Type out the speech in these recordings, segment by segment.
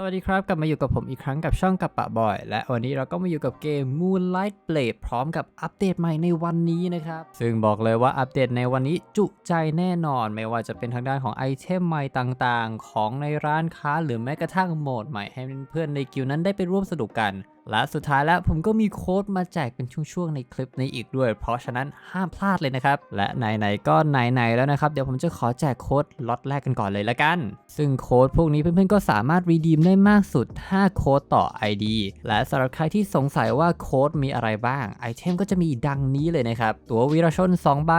สวัสดีครับ กลับมาอยู่กับผมอีกครั้งกับช่องกับปะบอย และวันนี้เราก็มาอยู่กับเกม Moonlight Blade พร้อมกับอัปเดตใหม่ในวันนี้นะครับ ซึ่งบอกเลยว่าอัปเดตในวันนี้จุใจแน่นอน ไม่ว่าจะเป็นทางด้านของไอเทมใหม่ต่างๆ ของในร้านค้าหรือแม้กระทั่งโหมดใหม่ให้เพื่อนในกิวนั้นได้ไปร่วมสนุกกัน และสุดท้ายแล้วผมก็มีโค้ดมาแจกเป็นช่วงๆในคลิปนี้อีกด้วย เพราะฉะนั้นห้ามพลาดเลยนะครับ และไหนๆก็ไหนๆแล้วนะครับ เดี๋ยวผมจะขอแจกโค้ดล็อตแรกกันก่อนเลยละกัน ซึ่งโค้ดพวกนี้เพื่อนๆก็สามารถรีดีมได้มากสุด 5 โค้ดต่อ ID และสำหรับใครที่สงสัยว่าโค้ดมีอะไรบ้างไอเทมก็จะมีดังนี้เลยนะครับ ตัววีรชน 2 ใบ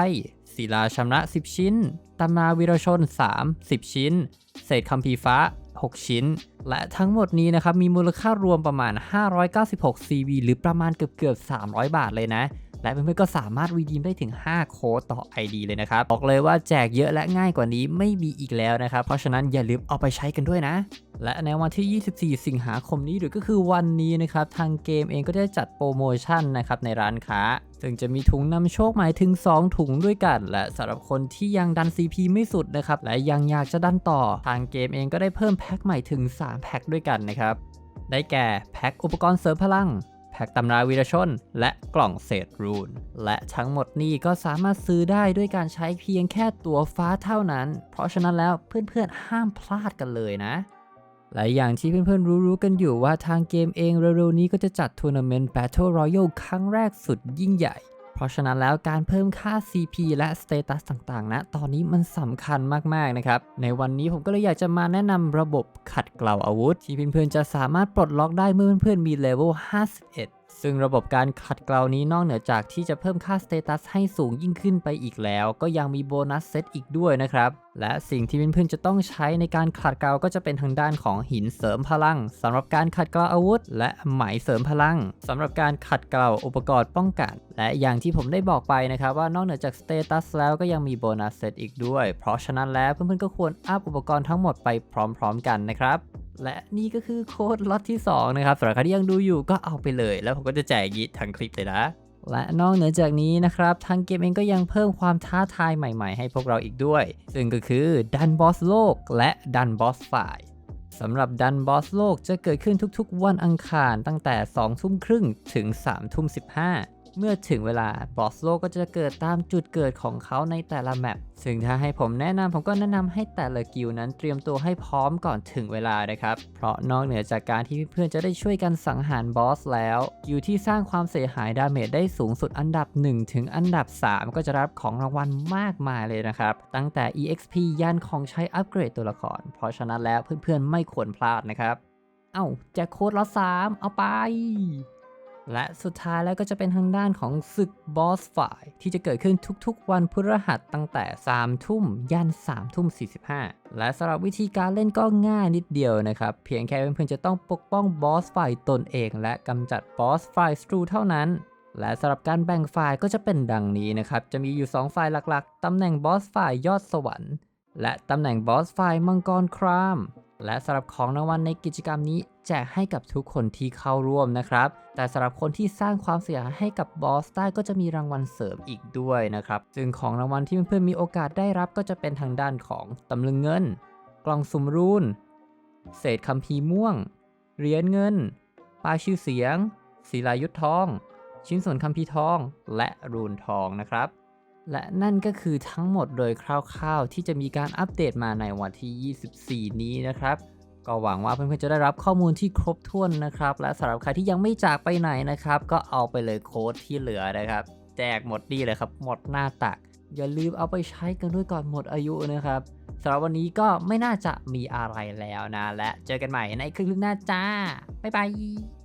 ศิลาชำระ 10 ชิ้นตำนาวีรชน 3 10 ชิ้น เศษคัมภีร์ฟ้า 6 ชิ้น และทั้งหมดนี้นะครับมีมูลค่ารวมประมาณ 596 CV หรือประมาณเกือบเกือบ 300 บาทเลยนะ และเพื่อนๆก็สามารถรีดีมได้ถึง 5 โค้ดต่อ ID เลยนะครับ บอกเลยว่าแจกเยอะและง่ายกว่านี้ไม่มีอีกแล้วนะครับ เพราะฉะนั้นอย่าลืมเอาไปใช้กันด้วยนะ และในวันที่ 24 สิงหาคมนี้หรือก็คือวันนี้นะครับทางเกมเองก็ได้จัดโปรโมชั่นนะครับในร้านค้า ซึ่งจะมีถุงนำโชคหมายถึง 2 ถุงด้วยกัน และสำหรับคนที่ยังดัน CP ไม่สุดนะครับ และยังอยากจะดันต่อ ทางเกมเองก็ได้เพิ่มแพ็คใหม่ถึง 3 แพ็คด้วยกันนะครับ ได้แก่แพ็คอุปกรณ์เสริมพลัง แพ็คตำราวีรชน และกล่องเศษรูน และทั้งหมดนี้ก็สามารถซื้อได้ด้วยการใช้เพียงแค่ตัวฟ้าเท่านั้น เพราะฉะนั้นแล้วเพื่อนๆห้ามพลาดกันเลยนะ หลายอย่างที่เพื่อนๆรู้ๆกันอยู่ว่าทางเกมเองเร็วๆนี้ก็จะจัดทัวร์นาเมนต์ Battle Royale ครั้งแรกสุดยิ่งใหญ่ เพราะฉะนั้นแล้วการเพิ่มค่า CP และสเตตัสต่างๆ นะ ตอนนี้มันสำคัญมากๆนะครับ ในวันนี้ผมก็เลยอยากจะมาแนะนำระบบขัดเกลาอาวุธ ที่เพื่อนๆจะสามารถปลดล็อกได้เมื่อเพื่อนๆมีเลเวล51 ซึ่งระบบการขัดเกลานี้นอกเหนือจากที่จะเพิ่มค่าสเตตัสให้สูงยิ่งขึ้นไปอีกแล้ว ก็ยังมีโบนัสเซตอีกด้วยนะครับ และสิ่งที่เพื่อนๆจะต้องใช้ในการขัดเกลาก็จะเป็นทางด้านของหินเสริมพลังสำหรับการขัดเกลาอาวุธ และไหมเสริมพลังสำหรับการขัดเกลาอุปกรณ์ป้องกัน และอย่างที่ผมได้บอกไปนะครับว่านอกเหนือจากสเตตัสแล้วก็ยังมีโบนัสเซตอีกด้วย เพราะฉะนั้นแล้วเพื่อนๆก็ควรอัพอุปกรณ์ทั้งหมดไปพร้อม ๆ กันนะครับ และนี่ก็คือโค้ดล็อตที่ 2 นะครับสำหรับใครที่ยังดูอยู่ก็เอาไปเลย แล้วผมก็จะแจกยีทั้งคลิปเลยนะ และนอกเหนือจากนี้นะครับ ทางเกมเองก็ยังเพิ่มความท้าทายใหม่ ๆ ให้พวกเราอีกด้วย ซึ่งก็คือดันบอสโลกและดันบอสฝ่ายสำหรับดันบอสโลกจะเกิดขึ้นทุกๆ วันอังคารตั้งแต่ 2 ทุ่มครึ่งถึง 3 ทุ่ม 15 เมื่อถึงเวลาบอสโลก็จะเกิดตามจุดเกิดของเขาในแต่ละแมปซึ่งถ้าให้ผมแนะนำผมก็แนะนำให้แต่ละกิลนั้นเตรียมตัวให้พร้อมก่อนถึงเวลานะครับ เพราะนอกเหนือจากการที่เพื่อนๆจะได้ช่วยกันสังหารบอสแล้ว กิลที่สร้างความเสียหายดาเมจได้สูงสุดอันดับ 1 ถึงอันดับ 3 ก็จะรับของรางวัลมากมายเลยนะครับ ตั้งแต่ EXP ยันของใช้อัปเกรดตัวละคร เพราะฉะนั้นแล้วเพื่อนๆไม่ควรพลาดนะครับ เอ้าแจกโค้ดละ3เอาไป และสุดท้ายแล้วก็จะเป็นทางด้านของศึกบอสฝ่ายที่จะเกิดขึ้นทุกๆ วันพฤหัสตั้งแต่ 3 ทุ่มยัน3ทุ่ม 45 และสำหรับวิธีการเล่นก็ง่ายนิดเดียวนะครับ เพียงแค่เพื่อนๆจะต้องปกป้องบอสฝ่ายตนเอง และกำจัดบอสฝ่ายศัตรูเท่านั้นและสำหรับการแบ่งฝ่ายก็จะเป็นดังนี้นะครับ จะมีอยู่ 2 ฝ่ายหลักๆ ตำแหน่งบอสฝ่ายยอดสวรรค์ และตำแหน่งบอสฝ่ายมังกรคราม และสำหรับของรางวัลในกิจกรรมนี้แจกให้กับทุกคนที่เข้าร่วมนะครับ แต่สำหรับคนที่สร้างความเสียหายให้กับบอสได้ก็จะมีรางวัลเสริมอีกด้วยนะครับ ซึ่งของรางวัลที่เพื่อนๆมีโอกาสได้รับก็จะเป็นทางด้านของตำลึงเงิน กล่องสุ่มรูน เศษคัมภีร์ม่วง เหรียญเงินปลายชื่อเสียงศิลายุทธทอง ชิ้นส่วนคัมภีร์ทอง และรูนทองนะครับ และนั่นก็คือทั้งหมดโดยคร่าวๆ ที่จะมีการอัปเดตมาในวันที่ 24 นี้นะครับ ก็หวังว่าเพื่อนๆจะได้รับข้อมูลที่ครบถ้วนนะครับ และสำหรับใครที่ยังไม่จากไปไหนนะครับ ก็เอาไปเลยโค้ดที่เหลือนะครับ แจกหมดดีเลยครับหมดหน้าตัก อย่าลืมเอาไปใช้กันด้วยก่อนหมดอายุนะครับสำหรับวันนี้ก็ไม่น่าจะมีอะไรแล้วนะ และเจอกันใหม่ในคลิปหน้าจ้าบ๊ายบาย